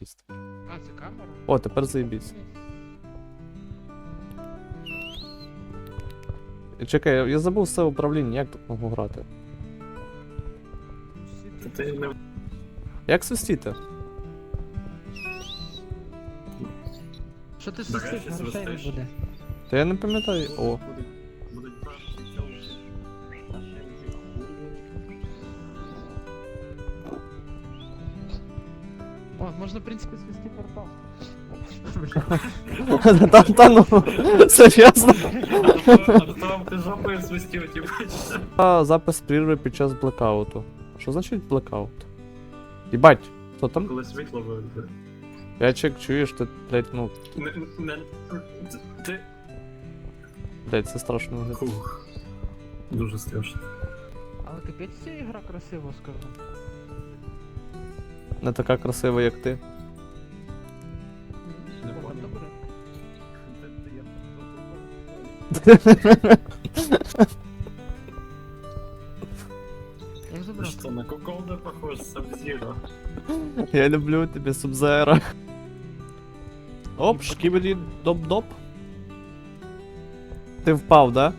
заєбісь. А, це камера? О, тепер заєбісь. Чекай, я- забув все управління, як тут можу грати? Як свистіти? Що ти свистиш, грошей не буде. Та я не пам'ятаю. О, О, можна, в принципі, свисти портал. та, та ну, серйозно. А то вам ти жопою свистів, ті. А, Запис прірви під час блекауту. Що значить блекаут? Єбать, хто там? Коли світло виведе. Я чек, чуєш, ти, блядь, ну, Не, не, ти... блядь, це страшно. виглядає. Хух. Дуже страшно. Але капець ця ігра красиво, скажу. Не така красива, як ти. Не О, понял. добре. Як Ти забрати? що, на куколда похож Сабзіро? Я люблю тебе, Субзера. Оп, шкібері доп-доп. Ти впав, да?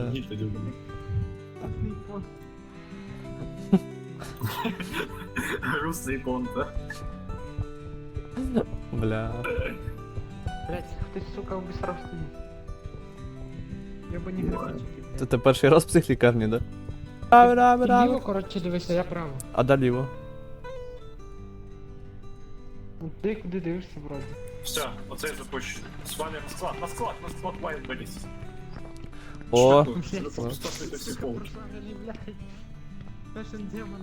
Так. Діти любимо. Русий понта. Бля. Блять, хтось, сука, обісрав стіну. Я б не графічки. Це ти перший раз в психлікарні, да? Ти ліво, коротше, дивися, я право. А да ліво. Ну, Ти куди дивишся, вроді? Все, оцей запущу. З вами на склад, на склад, на склад Wildberries. О, демон.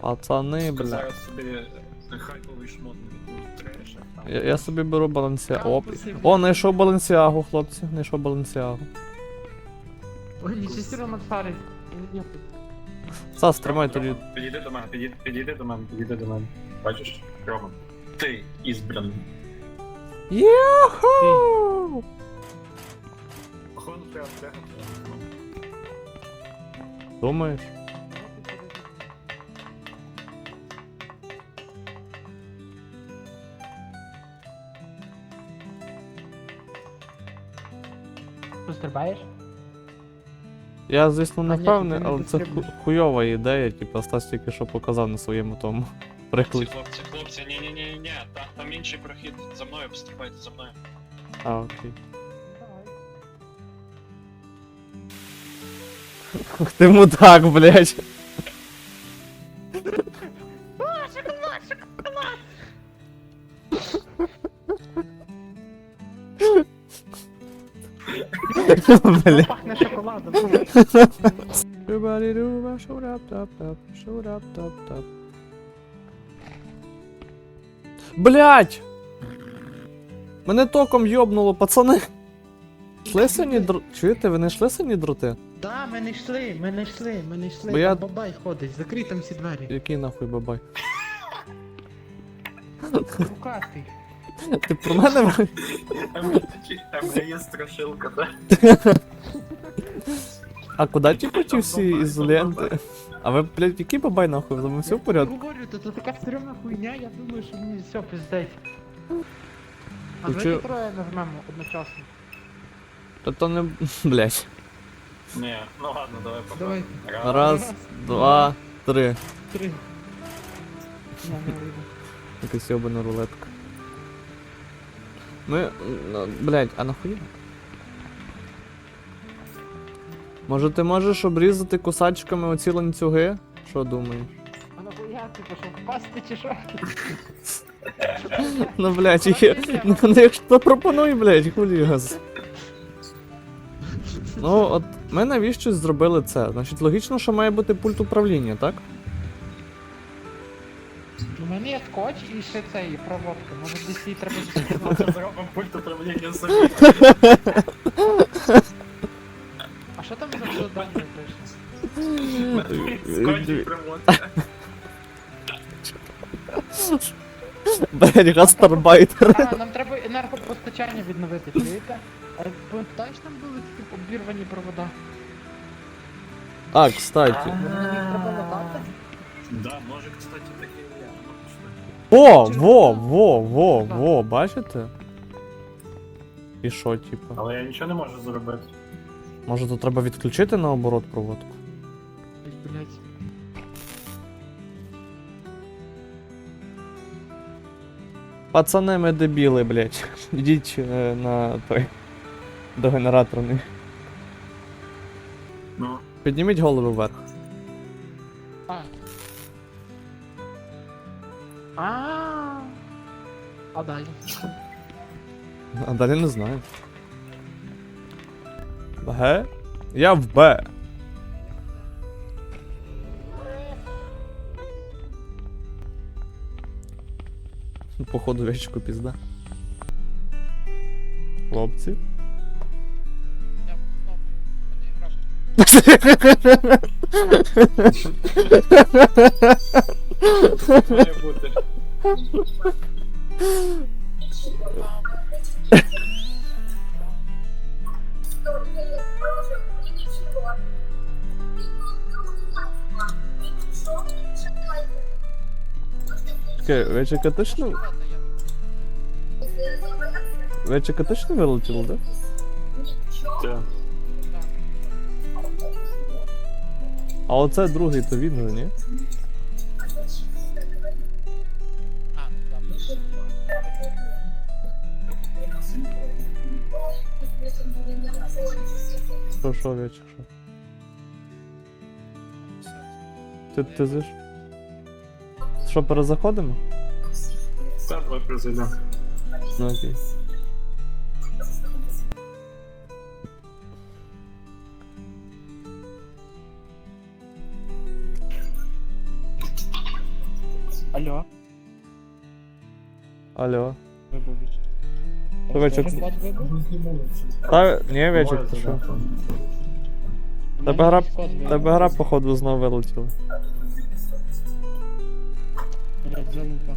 пацани, бля. Зараз собі хайповий шмот треш. Я, я собі беру балансіагу. Оп. О, знайшов балансіагу, хлопці. Знайшов балансіагу. Ой, не чистіро мацарить. Ні, Сас, тримай тоді. Підійди до мене, підійди, підійди до мене, підійди до мене. Бачиш, Рома? Ти ізбраний. Йоху! Думаєш? Ти стрибаєш? Я, звісно, не А, ні, впевнений, ти не але це ху- хуйова ідея, типу, Стас тільки що показав на своєму тому Хлопці, прикладі. хлопці, хлопці, ні, ні, там, там інший прохід. За мною пострибайте, за мною. А, окей. Ти мудак, блядь. Бля. Пахне шоколадом. Шубарі-руба, шурап-тап-тап, шурап-тап-тап. Блять! Мене током йобнуло, пацани. Шли сині др... Чуєте, ви не йшли сині дроти? Да, ми не йшли, ми не йшли, ми не йшли. Бо я- Там бабай ходить, закрий там всі двері. Який нахуй бабай? Рукастий. Ти про мене? Там є страшилка, так? А куди ті ті всі ізоленти? А ви, блядь, який бабай нахуй? З все в порядку? Я говорю, то це така стрімна хуйня, я думаю, що мені все пиздець. А Ти давайте чо- троє нажмемо одночасно. Та то не. Блять. Ні, ну ладно, давай Давай. попробуємо. Раз, два, три. Три. Я не. Якась йобана рулетка. Ми. ну, Блять, а нахуя? Може ти можеш обрізати кусачками оці ланцюги? Що думаєш? А нахуя ти пішов впасти чи що? Ну блять, є. Ну ну, якщо пропонуй, блять, хулігас. Ну, от ми навіщо зробили це? Значить, логічно, що має бути пульт управління, так? У мене є скотч і ще цей проводка. Може десь її треба. Зробимо пульт управління собі. А що там за завдання прийшло? Скотч і промотка. Блять, гастарбайтер. А, нам треба енергопостачання відновити, чуєте? А пам'ятаєш, там були такі обірвані провода? А, кстати. Да, може, кстати, таке є. О, во, во, во, во, бачите? І що, типу? Але я нічого не можу зробити. Може тут треба відключити наоборот проводку? Блять. Пацани, ми дебіли, блять. Йдіть е, на той. До генераторний. Ну, Підніміть голову вверх. А. А. А далі. А далі не знаю. Г? Я в Б. Походу вечку пізда. Хлопці. Має бути. Чекай, вечика точно. Вечика точно вилетіло, да? Це. А оце другий, то він же, ні? Що, що, вечик, що? Ти, ти зиш? Що, перезаходимо? Це давай призайдемо. Ну окей. Алло. Алло. Вечір. Склад вибув? Та, ні, вечик, ти що? Тебе гра, тебе гра, походу, знову вилетіла. Блять, залупа.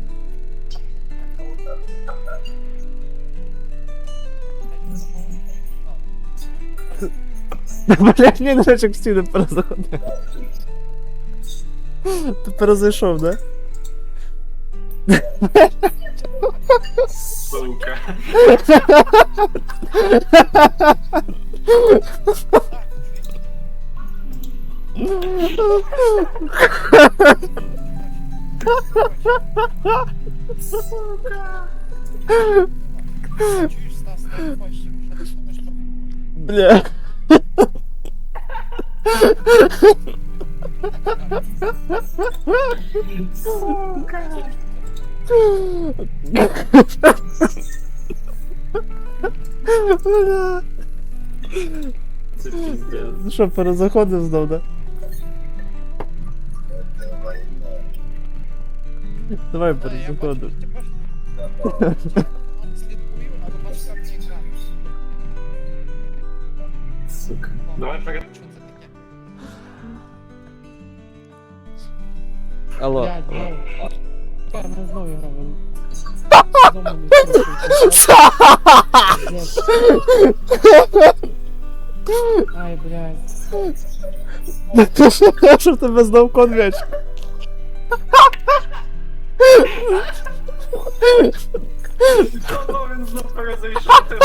Блять, ні, вечик стій, не перезаходи. Ти перезайшов, да? Сука. Чуєш, Стас, не Бля. Бля. Це піздець. Ну що, перезаходив знов, да? Давай Та, я бачу, перезаходив. що тебе слідкую, але бачу, як не граю. Сука. Давай перед. Що це таке? Алло. Блядь, знову. Я не знову грав. Знову не слухаю. Ай, блядь. Що в тебе знов конвеч? Чого він знов перезайшов, ти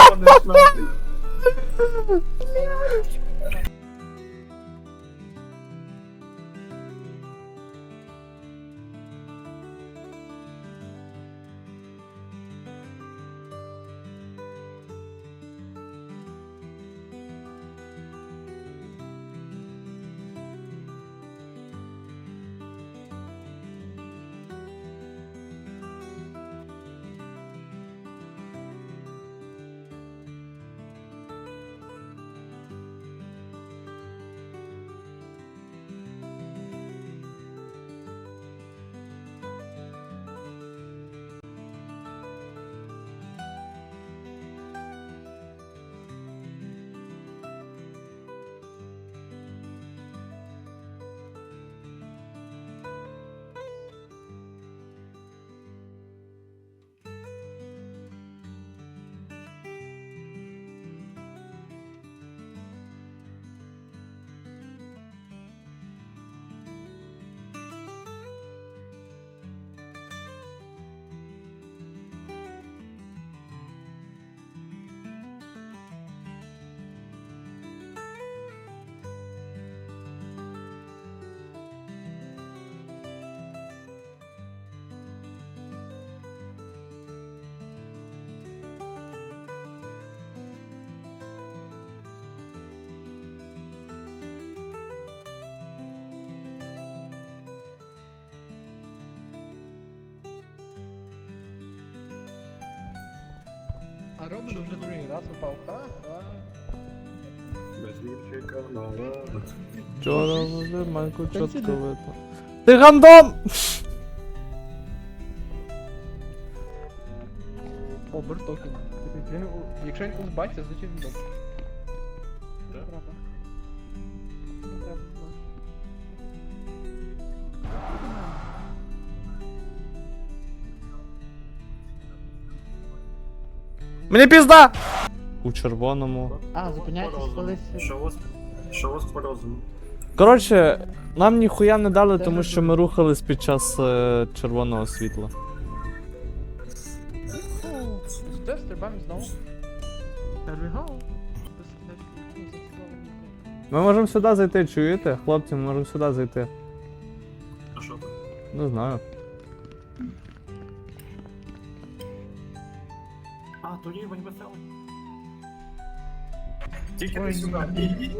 лавочці. Вчора возив майку чітко видно. Ти гандон! О, Бертокен. Він, у- якщо він узбаться, значить він добре. Да? Мені пізда! У червоному. А, зупиняйтесь колись. Що у вас? Що у вас по розуму? Коротше, нам ніхуя не дали, тому що ми рухались під час е, червоного світла. Сюди стрибаємо знову. There we go. Ми можемо сюди зайти, чуєте? Хлопці, ми можемо сюди зайти. А що? Не знаю. А, то рівень веселий. Тільки Ой, ти сюди. ні.